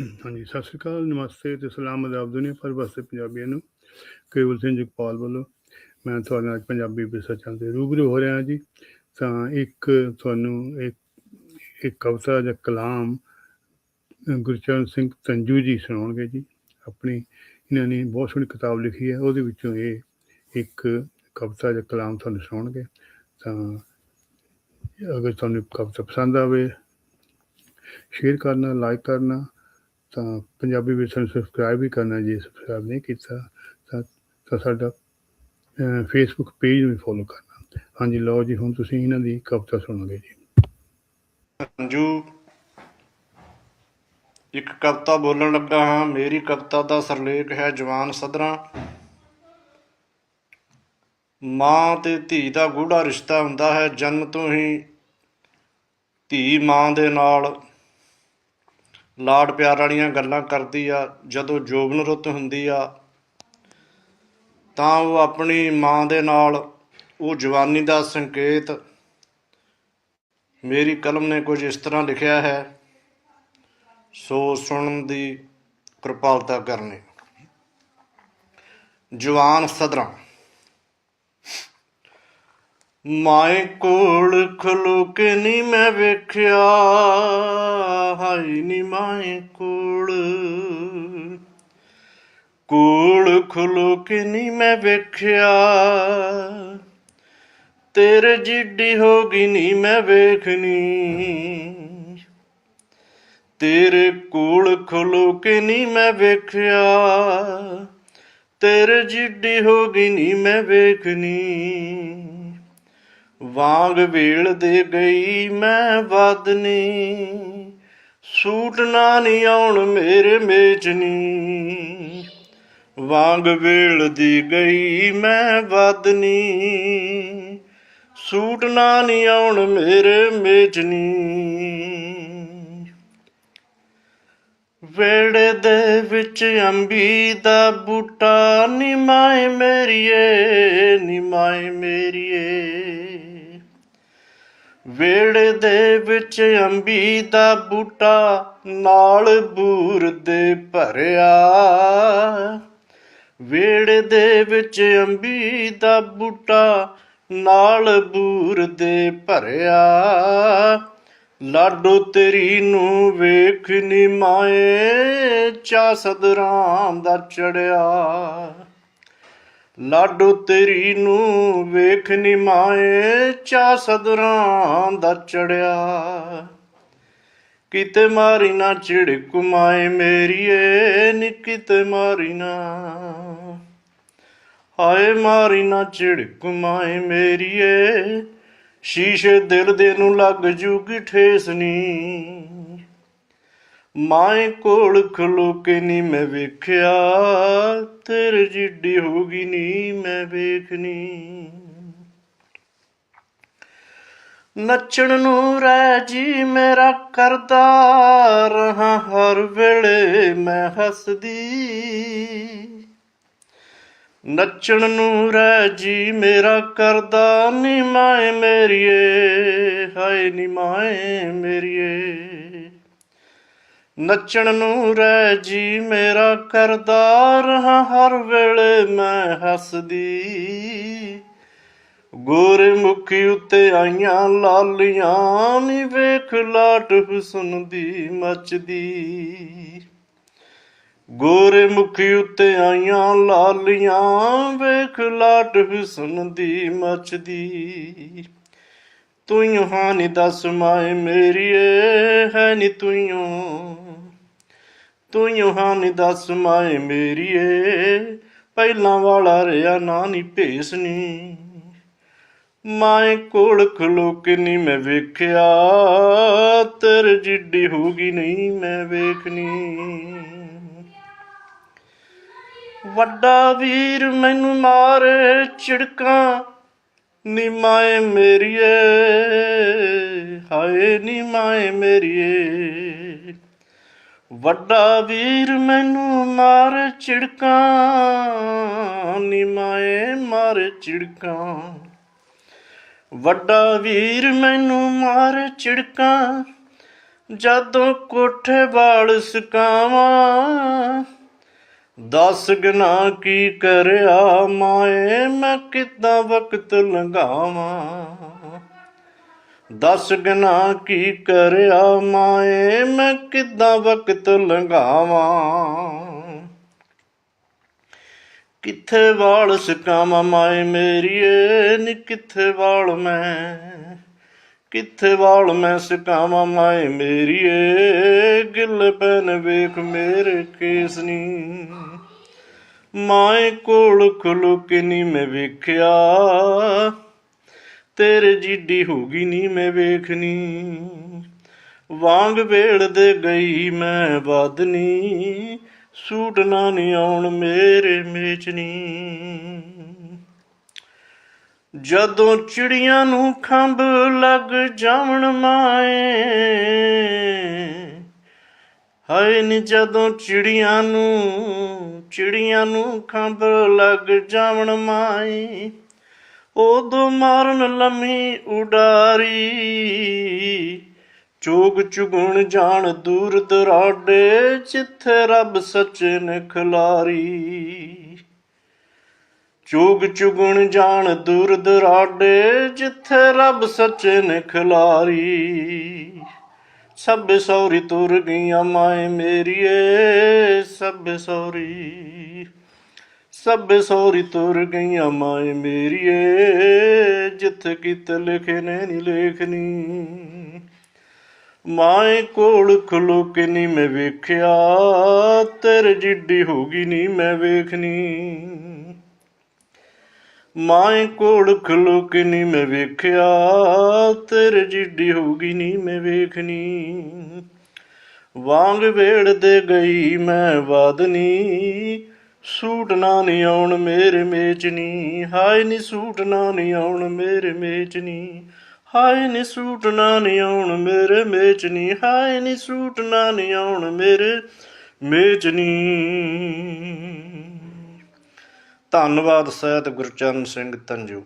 ਹਾਂਜੀ, ਸਤਿ ਸ਼੍ਰੀ ਅਕਾਲ, ਨਮਸਤੇ ਤੇ ਸਲਾਮ ਅਦਾਬ ਦੁਨੀਆ ਪਰ ਵਾਸਤੇ ਪੰਜਾਬੀਆਂ ਨੂੰ, ਕੇਵਲ ਸਿੰਘ ਜਗਪਾਲ ਵੱਲੋਂ। ਮੈਂ ਤੁਹਾਡੇ ਨਾਲ ਪੰਜਾਬੀ ਵਿਸ਼ਾ ਚੱਲਦੇ ਰੂਬਰੂ ਹੋ ਰਿਹਾ ਜੀ। ਤਾਂ ਇੱਕ ਤੁਹਾਨੂੰ ਇੱਕ ਇੱਕ ਕਵਿਤਾ ਜਾਂ ਕਲਾਮ ਗੁਰਚਰਨ ਸਿੰਘ ਤੰਜੂ ਜੀ ਸੁਣਾਉਣਗੇ ਜੀ। ਆਪਣੀ, ਇਹਨਾਂ ਨੇ ਬਹੁਤ ਸੋਹਣੀ ਕਿਤਾਬ ਲਿਖੀ ਹੈ, ਉਹਦੇ ਵਿੱਚੋਂ ਇਹ ਇੱਕ ਕਵਿਤਾ ਜਾਂ ਕਲਾਮ ਤੁਹਾਨੂੰ ਸੁਣਾਉਣਗੇ। ਤਾਂ ਅਗਰ ਤੁਹਾਨੂੰ ਕਵਿਤਾ ਪਸੰਦ ਆਵੇ, ਸ਼ੇਅਰ ਕਰਨਾ, ਲਾਈਕ ਕਰਨਾ ਤਾਂ ਪੰਜਾਬੀ ਵਿਰਸੇ ਨੂੰ ਸਬਸਕ੍ਰਾਈਬ ਵੀ ਕਰਨਾ, ਜੇ ਸਬਸਕ੍ਰਾਈਬ ਨਹੀਂ ਕੀਤਾ, ਤਾਂ ਤਾਂ ਸਾਡਾ ਫੇਸਬੁੱਕ ਪੇਜ ਨੂੰ ਫੋਲੋ ਕਰਨਾ। ਹਾਂਜੀ, ਲਓ ਜੀ, ਹੁਣ ਤੁਸੀਂ ਇਹਨਾਂ ਦੀ ਕਵਿਤਾ ਸੁਣੋਗੇ ਜੀ। ਅੰਜੂ, ਇੱਕ ਕਵਿਤਾ ਬੋਲਣ ਲੱਗਾ ਹਾਂ, ਮੇਰੀ ਕਵਿਤਾ ਦਾ ਸਰਲੇਖ ਹੈ ਜਵਾਨ ਸਦਰਾਂ। ਮਾਂ ਤੇ ਧੀ ਦਾ ਗੂੜਾ ਰਿਸ਼ਤਾ ਹੁੰਦਾ ਹੈ, ਜਨਮ ਤੋਂ ਹੀ ਧੀ ਮਾਂ ਦੇ ਨਾਲ ਲਾਡ ਪਿਆਰ ਵਾਲੀਆਂ ਗੱਲਾਂ ਕਰਦੀ ਆ, ਜਦੋਂ ਜੋਬਨ ਰੁੱਤ ਹੁੰਦੀ ਆ, ਤਾਂ ਉਹ ਆਪਣੀ ਮਾਂ ਦੇ ਨਾਲ ਉਹ ਜਵਾਨੀ ਦਾ ਸੰਕੇਤ, ਮੇਰੀ ਕਲਮ ਨੇ ਕੁਝ ਇਸ ਤਰ੍ਹਾਂ ਲਿਖਿਆ ਹੈ, ਸੋ ਸੁਣਨ ਦੀ ਕਿਰਪਾਲਤਾ ਕਰਨੀ। ਜਵਾਨ ਸਦਰਾਂ, ਮਾਏ ਕੋਲ ਖਲੋ ਕੇ ਨਹੀਂ ਮੈਂ ਵੇਖਿਆ। ਹਾਈ ਨੀ ਕੋਲ ਕੋਲ ਖਲੋ ਕੇ ਨੀ ਮੈਂ ਵੇਖਿਆ। ਤੇਰੇ ਜਿੱਡੀ ਹੋ ਗਈ ਨੀ ਮੈਂ ਵੇਖਣੀ ਤੇਰੇ ਕੋਲ ਖਲੋ ਕੇ ਨੀ ਮੈਂ ਵੇਖਿਆ। ਤੇਰੇ ਜਿੱਡੀ ਹੋ ਗਈ ਨੀ ਮੈਂ ਵੇਖਣੀ ਵਾਂਗ ਵੇਲ ਦੇ ਗਈ ਮੈਂ ਵਾਦਨੀ। ਸੂਟ ਨਾ ਨੀ ਆਉਣ ਮੇਰੇ ਮੇਚਨੀ ਵਾਂਗ ਵੇਲ ਦੀ ਗਈ ਮੈਂ ਵਾਦਨੀ ਸੂਟ ਨਾ ਨੀ ਆਉਣ ਮੇਰੇ ਮੇਚਨੀ ਵੇੜੇ ਦੇ ਵਿੱਚ ਅੰਬੀ ਦਾ ਬੂਟਾ ਨਿਮਾਏ ਮੇਰੀਏ ਨਿਮਾਏ ਮੇਰੀਏ। ਵੇੜੇ ਦੇ ਵਿੱਚ ਅੰਬੀ ਦਾ ਬੂਟਾ ਨਾਲ ਬੂਰ ਦੇ ਭਰਿਆ। ਵੇੜੇ ਦੇ ਵਿੱਚ ਅੰਬੀ ਦਾ ਬੂਟਾ ਨਾਲ ਬੂਰ ਦੇ ਭਰਿਆ। ਲਾਡੋ ਤੇਰੀ ਨੂੰ ਵੇਖ ਨੀ ਮਾਏ ਚਾ ਸਦਰਾਂ ਦਾ ਚੜਿਆ। ਲਾਡੋ ਤੇਰੀ ਨੂੰ ਵੇਖ ਨੀ ਮਾਏ ਚਾ ਸਦਰਾਂ ਦਾ ਚੜਿਆ। ਕਿਤੇ ਮਾਰੀ ਨਾ ਝਿੜਕ ਮਾਏ ਮੇਰੀਏ, ਨੀ ਕਿਤੇ ਮਾਰੀ ਨਾ। ਹਾਏ ਮਾਰੀ ਨਾ ਝਿੜਕ ਮਾਏ ਮੇਰੀਏ, ਸ਼ੀਸ਼ੇ ਦਿਲ ਦੇ ਨੂੰ ਲੱਗ ਜੂਗੀ ਠੇਸ ਨੀ। ਮਾਏ ਕੋਲ ਖਲੋ ਕੇ ਨੀ ਮੈਂ ਵੇਖਿਆ, ਤੇਰੇ ਜਿੱਡੀ ਹੋਗੀ ਨੀ ਮੈਂ ਵੇਖਨੀ ਨੱਚਣ ਨੂੰ ਰਹਿ ਜੀ ਮੇਰਾ ਕਰਦਾ ਰਹਾ ਹਰ ਵੇਲੇ, ਮੈਂ ਹੱਸਦੀ। ਨੱਚਣ ਨੂੰ ਰਹਿ ਜੀ ਮੇਰਾ ਕਰਦਾ ਨੀ ਮਾਏ ਮੇਰੀਏ, ਹਾਏ ਨੀ ਮਾਏ ਮੇਰੀਏ। ਨੱਚਣ ਨੂੰ ਰਹਿ ਜੀ ਮੇਰਾ ਕਰਦਾ ਰਹਾ ਹਰ ਵੇਲੇ ਮੈਂ ਹੱਸਦੀ। ਗੋਰੇ ਮੁਖੀ ਉੱਤੇ ਆਈਆਂ ਲਾਲੀਆਂ ਨੀ ਵੇਖ ਲਾਟ ਹੁਸਨ ਦੀ ਮੱਚਦੀ। ਗੋਰੇ ਮੁਖੀ ਉੱਤੇ ਆਈਆਂ ਲਾਲੀਆਂ ਵੇਖ ਲਾਟ ਹੁਸਨ ਦੀ ਮੱਚਦੀ। ਤੂੰ ਹਾਨੀ ਦੱਸ ਮਾਏ ਮੇਰੀਏ ਹੈ ਨੀ ਤੂੰ। ਤੂੰ ਹਾਨੀ ਦੱਸ ਮਾਏ ਮੇਰੀਏ ਪਹਿਲਾਂ ਵਾਲਾ ਰਿਆ ਨਾ ਨੀ ਭੇਸਨੀ ਮਾਏ ਕੋਲ ਖਲੋ ਕੇ ਨੀ ਮੈਂ ਵੇਖਿਆ, ਤੇਰੇ ਜਿੱਡੀ ਹੋਗੀ ਨਹੀਂ ਮੈਂ ਵੇਖਨੀ ਵੱਡਾ ਵੀਰ ਮੈਨੂੰ ਮਾਰੇ ਝਿੜਕਾਂ ਨੀ ਮਾਏ ਮੇਰੀਏ, ਹਾਏ ਨੀ ਮਾਏ ਮੇਰੀਏ। ਵੱਡਾ ਵੀਰ ਮੈਨੂੰ ਮਾਰ ਝਿੜਕਾਂ ਨੀਮਾਏ ਮਾਰ ਝਿੜਕਾਂ। ਵੱਡਾ ਵੀਰ ਮੈਨੂੰ ਮਾਰ ਝਿੜਕਾਂ, ਜਦੋਂ ਕੋਠੇ ਵਾਲ ਸਕਾਵਾਂ ਦਸ ਗਨਾ ਕੀ ਕਰਿਆ ਮਾਏ, ਮੈਂ ਕਿੱਦਾਂ ਵਕਤ ਲੰਘਾਵਾਂ? ਦਸ ਗਨਾ ਕੀ ਕਰਿਆ ਮਾਏ, ਮੈਂ ਕਿੱਦਾਂ ਵਕਤ ਲੰਘਾਵਾਂ? ਕਿੱਥੇ ਵਾਲ ਸਕਾਵਾਂ ਮਾਏ ਮੇਰੀਏ, ਨੀ ਕਿੱਥੇ ਵਾਲ ਮੈਂ? ਕਿੱਥੇ ਵਾਲ ਮੈਂ ਸਕਾਵਾਂ ਮਾਏ ਮੇਰੀਏ ਗਿੱਲ ਪੈਨ ਵੇਖ ਮੇਰੇ ਕੇਸ ਨੀ। ਮਾਏ ਕੋਲ ਖਲੋ ਕੇ ਨੀ ਮੈਂ ਵੇਖਿਆ। ਤੇਰੇ ਜਿੱਡੀ ਹੋਗੀ ਨੀ ਮੈਂ ਵੇਖਣੀ। ਵਾਂਗ ਵੇੜ ਦੇ ਗਈ ਮੈਂ ਵਾਦਨੀ। ਸੂਟ ਨਾ ਨੀ ਆਉਣ ਮੇਰੇ ਮੇਚਨੀ ਜਦੋਂ ਚਿੜੀਆਂ ਨੂੰ ਖੰਭ ਲੱਗ ਜਾਵਣ ਮਾਏ, ਹਾਏ ਨੀ ਜਦੋਂ ਚਿੜੀਆਂ ਨੂੰ ਚਿੜੀਆਂ ਨੂੰ ਖੰਭ ਲੱਗ ਜਾਵਣ ਮਾਏ, ਉਦੋਂ ਮਾਰਨ ਲੰਮੀ ਉਡਾਰੀ, ਚੋਗ ਚੁਗਣ ਜਾਣ ਦੂਰ ਦਰਾਡੇ, ਜਿੱਥੇ ਰੱਬ ਸੱਚ ਨੇ ਖਿਲਾਰੀ ਚੁਗ ਚੁਗਣ ਜਾਣ ਦੂਰ ਦਰਾਡੇ, ਜਿੱਥੇ ਰੱਬ ਸੱਚੇ ਨੇ ਖਿਲਾਰੀ ਸਭ ਸੌਰੀ ਤੁਰ ਗਈਆਂ ਮਾਏ ਮੇਰੀਏ, ਸਭ ਸੌਰੀ। ਸਭ ਸੌਰੀ ਤੁਰ ਗਈਆਂ ਮਾਏ ਮੇਰੀਏ, ਜਿੱਥੇ ਕਿਤ ਲਿਖੇ ਨੇ ਨੀ ਲੇਖਨੀ। ਮਾਏ ਕੋਲ ਖਲੋ ਕੇ ਨੀ ਮੈਂ ਵੇਖਿਆ, ਤੇਰੇ ਜਿੱਡੀ ਹੋਗੀ ਨੀ ਮੈਂ ਵੇਖਨੀ। ਮਾਏ ਕੋਲ ਖਲੋ ਕੇ ਨਹੀਂ ਮੈਂ ਵੇਖਿਆ, ਤੇਰੇ ਜਿੱਡੀ ਹੋਗੀ ਨੀ ਮੈਂ ਵੇਖਣੀ। ਵਾਂਗ ਵੇੜ ਦੇ ਗਈ ਮੈਂ ਵਾਦਨੀ, ਸੂਟ ਨਾ ਨੀ ਆਉਣ ਮੇਰੇ ਮੇਚਨੀ। ਹਾਏ ਨੀ ਸੂਟ ਨਾ ਨੀ ਆਉਣ ਮੇਰੇ ਮੇਚਨੀ, ਹਾਏ ਨੀ ਸੂਟ ਨਾ ਨੀ ਆਉਣ ਮੇਰੇ ਮੇਚਨੀ, ਹਾਏ ਨੀ ਸੂਟ ਨਾ ਨੀ ਆਉਣ ਮੇਰੇ ਮੇਚਨੀ। ਧੰਨਵਾਦ ਸਹਿਤ ਗੁਰਚਰਨ ਸਿੰਘ ਤੰਜੂ